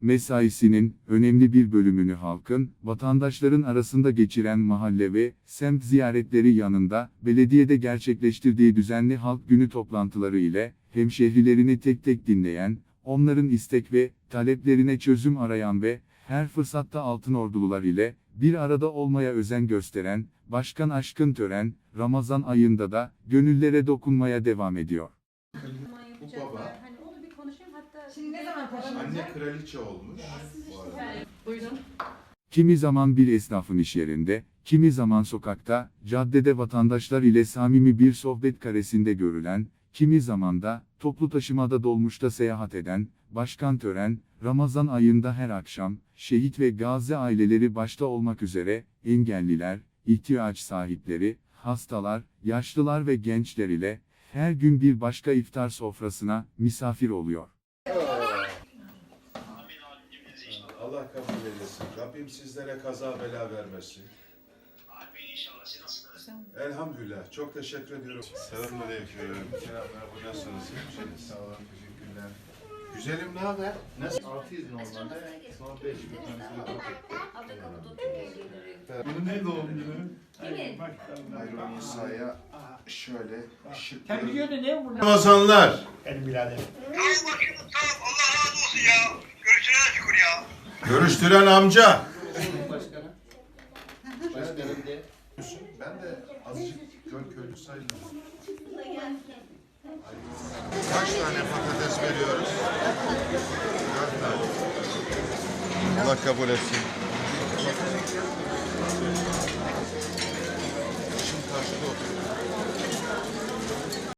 mesaisinin önemli bir bölümünü halkın, vatandaşların arasında geçiren mahalle ve semt ziyaretleri yanında, belediyede gerçekleştirdiği düzenli halk günü toplantıları ile, hemşehrilerini tek tek dinleyen, onların istek ve taleplerine çözüm arayan ve her fırsatta altın ordulular ile bir arada olmaya özen gösteren, Başkan Aşkın Tören, Ramazan ayında da gönüllere dokunmaya devam ediyor. Bu baba. Şimdi ne zaman taşınacak? Anne kraliçe olmuş. Bu arada. Buyurun. Kimi zaman bir esnafın iş yerinde, kimi zaman sokakta, caddede vatandaşlar ile samimi bir sohbet karesinde görülen, kimi zaman da toplu taşımada dolmuşta seyahat eden, Başkan Tören, Ramazan ayında her akşam, şehit ve gazi aileleri başta olmak üzere, engelliler, ihtiyaç sahipleri, hastalar, yaşlılar ve gençler ile, her gün bir başka iftar sofrasına misafir oluyor. Allah kabul eylesin. Rabbim sizlere kaza bela vermesin. Amin inşallah. Siz nasılsınız? Elhamdülillah. Çok teşekkür ediyorum. Selamünaleyküm. Selamlar. Bu nasılsınız? Sağ olun. Teşekkürler. Güzelim ne haber? Nasıl? 600 normalde. Son 5 gün tanesi de Bunun ne doğum günü? Hayron İsa'ya şöyle şık biliyordun değil mi bunu? Ramazanlar. Benim birader. Tamam bakayım tamam. Allah razı olsun ya. Görüşürüz şükür ya. Görüştüren amca. Başkanım. Başkanım de. Ben de azıcık göl köylü sayılırım. Kaç tane patates veriyoruz? Dört tane. Allah kabul etsin.